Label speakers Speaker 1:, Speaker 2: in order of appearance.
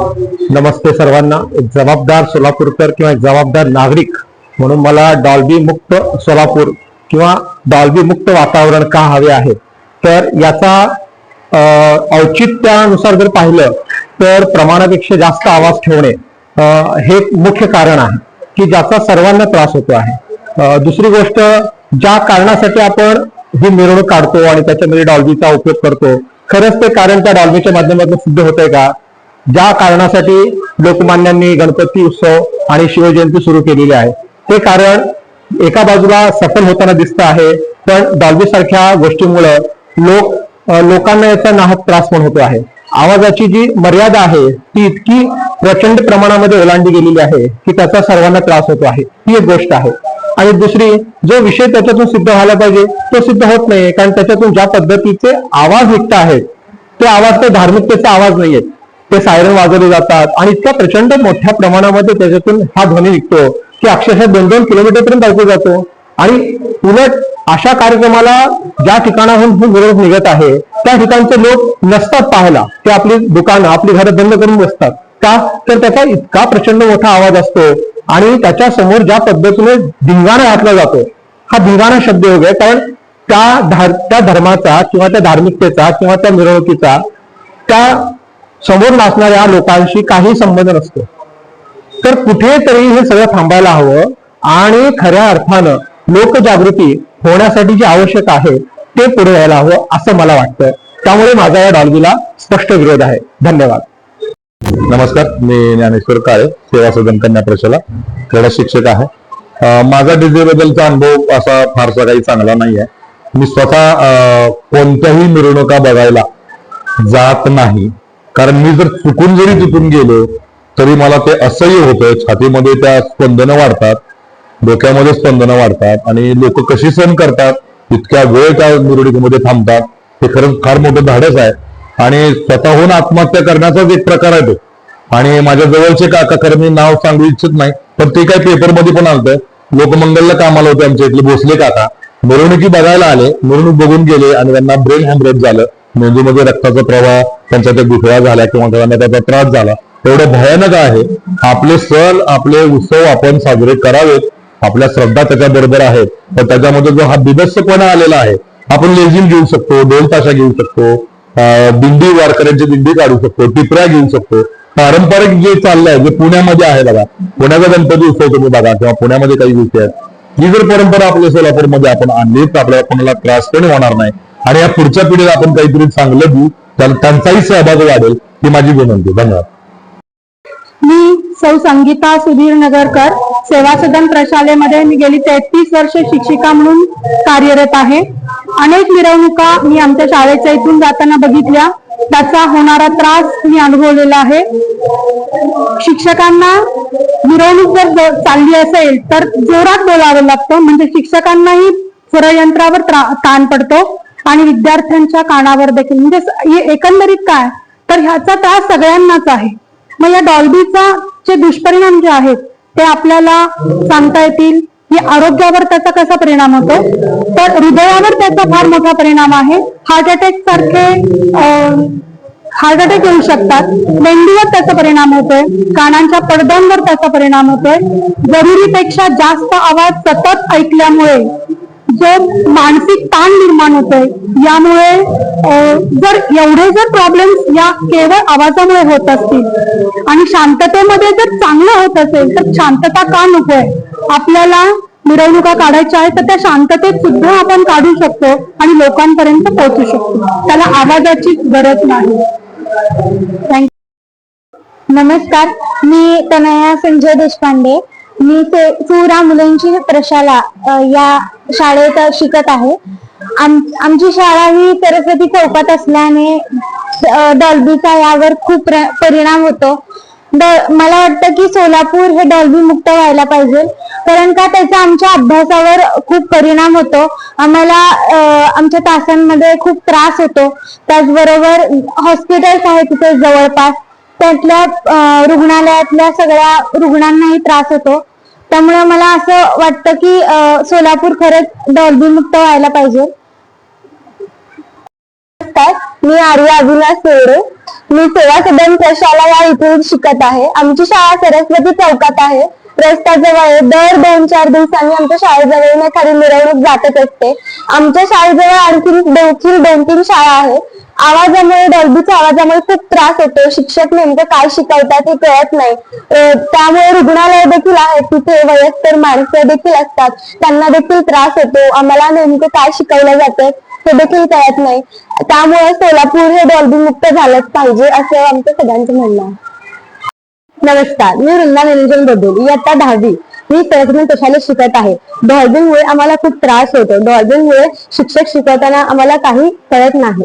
Speaker 1: नमस्ते सर्वांना. एक जबाबदार सोलापूरकर किंवा एक जबाबदार नागरिक म्हणून मला डॉल्बी मुक्त सोलापूर किंवा डॉल्बी मुक्त वातावरण का हवे आहे? तर याचा औचित्यानुसार जर पाहिलं तर प्रमाणापेक्षा जास्त आवाज ठेवणे हे एक मुख्य कारण आहे की ज्याचा सर्वांना त्रास होतो आहे. दुसरी गोष्ट ज्या कारणासाठी आपण ही मिरवणूक काढतो आणि त्याच्यामध्ये डॉल्बीचा उपयोग करतो खरंच ते कारण त्या डॉल्बीच्या माध्यमातून सिद्ध होत आहे का? ज्या कारणासाठी लोकमान्यांनी गणपती उत्सव आणि शिवजयंती सुरू केलेली आहे. ते कारण एका बाजूला सफल होताना दिसत आहे पण डॉल्बी सारख्या गोष्टीमुळं लोक लोकांना याचा नाहक त्रास पण होतो आहे. आवाजाची जी मर्यादा आहे ती इतकी प्रचंड प्रमाणामध्ये ओलांडली गेलेली आहे की त्याचा सर्वांना त्रास होतो आहे. ही एक गोष्ट आहे. आणि दुसरी जो विषय त्याच्यातून सिद्ध व्हायला पाहिजे तो सिद्ध होत नाही कारण त्याच्यातून ज्या पद्धतीचे आवाज निघत आहेत ते आवाज तर धार्मिकतेचा आवाज नाहीये. ते सायरन वाजवले जातात आणि इतक्या प्रचंड मोठ्या प्रमाणामध्ये त्याच्यातून हा ध्वनी निघतो की अक्षरशः दोन दोन किलोमीटर पर्यंत ऐकू जातो. आणि उलट अशा कार्यक्रमाला ज्या ठिकाणाहून ही मिरवणूक निघत आहे त्या ठिकाणचे लोक नसतात पाहायला. ते आपली दुकानं आपली घरं बंद करून बसतात. का? तर त्याचा इतका प्रचंड मोठा आवाज असतो आणि त्याच्यासमोर ज्या पद्धतीने धिंगाणा घातला जातो हा धिंगाणा शब्द योग आहे. कारण त्या धार त्या धर्माचा किंवा त्या धार्मिकतेचा किंवा त्या मिरवणुकीचा त्या समोर नाचणाऱ्या लोकांशी काही संबंध नसतो. तर कुठेतरी हे सगळं थांबायला हवं आणि खऱ्या अर्थानं लोकजागृती होण्यासाठी जे आवश्यक आहे ते पुढे यायला हवं असं मला वाटतं. त्यामुळे माझा या डॉल्बीला स्पष्ट विरोध आहे. धन्यवाद.
Speaker 2: नमस्कार मी ज्ञानेश्वर काळे सेवा सदन कन्या प्रशाला क्रीडा शिक्षक आहे. माझा डीजे बद्दलचा अनुभव असा फारसा काही चांगला नाही आहे मी स्वतः कोणत्याही मिरवणुका बघायला जात नाही. कारण मी जर चुकून जरी तिथून गेलो तरी मला ते असह्य होतं छातीमध्ये त्या स्पंदनं वाढतात डोक्यामध्ये स्पंदनं वाढतात आणि लोक कशी सहन करतात इतक्या वेळ त्या निवडणुकीमध्ये थांबतात हे खरंच फार मोठं धाडस आहे. आणि स्वतःहून आत्महत्या करण्याचाच एक प्रकार आहे तो. आणि माझ्या जवळचे काका खरं मी नाव सांगू इच्छित नाही पण ते काही पेपरमध्ये पण आलतं. लोकमंगलला कामाला होते आमच्या इथले भोसले काका. मिरवणुकी बघायला आले मिरवणूक बघून गेले आणि त्यांना ब्रेन हॅमरेज झालं. मेंदूमध्ये रक्ताचा प्रवाह त्यांच्या त्या गुठळ्या झाल्या किंवा त्यांना त्याचा त्रास झाला. एवढं भयानक आहे. आपले सण आपले उत्सव आपण साजरे करावेत. आपल्या श्रद्धा त्याच्या बरोबर आहेत तर त्याच्यामध्ये जो हा बिभत्सपणा आलेला आहे आपण लेझिम घेऊ शकतो ढोल ताशा घेऊ शकतो दिंडी वारकऱ्यांची दिंडी काढू शकतो टिपऱ्या घेऊ शकतो. पारंपरिक जे चाललंय जे पुण्यामध्ये आहे बघा. पुण्याचा गणपती उत्सव तुम्ही बघा किंवा पुण्यामध्ये काही गोष्टी आहेत. ही जर परंपरा आपल्या सोलापूरमध्ये आपण आणली तर आपल्याला कोणाला त्रास पण होणार नाही. आणि या पुढच्या पिढीला आपण काहीतरी चांगलं देऊ. त्यांचाही सहभाग वाढेल ही माझी विनंती. धन्यवाद.
Speaker 3: मी सौ संगीता सुधीर नगरकर सेवा सदन प्रशालेमध्ये मी गेली तेहतीस वर्ष शिक्षिका म्हणून कार्यरत आहे. अनेक मिरवणुका मी आमच्या शाळेच्या इथून जाताना बघितल्या. त्याचा होणारा त्रास मी अनुभवलेला आहे. शिक्षकांना मिरवणूक जर चालली असेल तर जोरात बोलावं लागतं. म्हणजे शिक्षकांनाही स्वरयंत्रावर ताण पडतो. आणि विद्यार्थ्यांच्या कानावर देखील. म्हणजे एकंदरीत काय? तर ह्याचा त्रास सगळ्यांनाच आहे. मग या डॉल्बीचा जे दुष्परिणाम जे आहेत ते आपल्याला सांगता येतील. की आरोग्यावर त्याचा कसा परिणाम होतो? तर हृदयावर त्याचा फार मोठा परिणाम आहे. हार्ट अटॅक सारखे हार्ट अटॅक येऊ शकतात. मेंदूवर त्याचा परिणाम होतोय. कानांच्या पडद्यांवर त्याचा परिणाम होतोय. जरुरीपेक्षा जास्त आवाज सतत ऐकल्यामुळे जो मानसिक ताण निर्माण होतोय यामुळे जर एवढे जर प्रॉब्लेम्स या केवळ आवाजामुळे होत असतील आणि शांततेमध्ये जर चांगलं होत असेल तर शांतता का नकोय आपल्याला मिरवणुका काढायच्या आहेत तर त्या शांततेत सुद्धा आपण काढू शकतो आणि लोकांपर्यंत पोहोचू शकतो. त्याला आवाजाची गरज नाही. थँक्यू
Speaker 4: नमस्कार. मी तनया संजय देशपांडे. मी ते चुरा मुलांची प्रशाला या शाळेत शिकत आहे. आम आमची शाळा ही सरस्वती चौकात असल्याने डॉल्बीचा यावर खूप परिणाम होतो. ड- मला वाटतं की सोलापूर हे डॉल्बी मुक्त व्हायला पाहिजे कारण का त्याचा आमच्या अभ्यासावर खूप परिणाम होतो. आम्हाला आमच्या तासांमध्ये खूप त्रास होतो. त्याचबरोबर हॉस्पिटल्स आहेत तिथे जवळपास. त्यातल्या रुग्णालयातल्या सगळ्या रुग्णांनाही त्रास होतो. त्यामुळे मला असं वाटतं की सोलापूर खरंच डॉल्बी मुक्त व्हायला पाहिजे. मी आर्या अविनाश सोडे मी सेवा सदन प्रशाला या इथे शिकत आहे. आमची शाळा सरस्वती चौकात आहे. रस्त्याजवळ आहे दर दोन चार दिवसांनी आमच्या शाळेजवळ एखादी मिरवणूक जातच असते. आमच्या शाळेजवळ आणखी देखील दोन तीन शाळा आहेत आवाजामुळे डॉल्बीच्या आवाजामुळे खूप त्रास होतो. शिक्षक नेमकं काय शिकवतात हे कळत नाही. त्यामुळे रुग्णालय देखील आहेत. तिथे वयस्कर माणसं देखील असतात. त्यांना देखील त्रास होतो. आम्हाला नेमकं काय शिकवलं जातं हे देखील कळत नाही. त्यामुळे सोलापूर हे डॉल्बी मुक्त झालंच पाहिजे असं आमचं सगळ्यांचं म्हणणं आहे. नमस्कार. मी वृंदा निरंजन बदल इयत्ता दहावी. मी प्रयत्न कशाला शिकत आहे? डॉल्बिंगमुळे आम्हाला खूप त्रास होतो. डॉल्बिंगमुळे शिक्षक शिकवताना आम्हाला काही कळत नाही.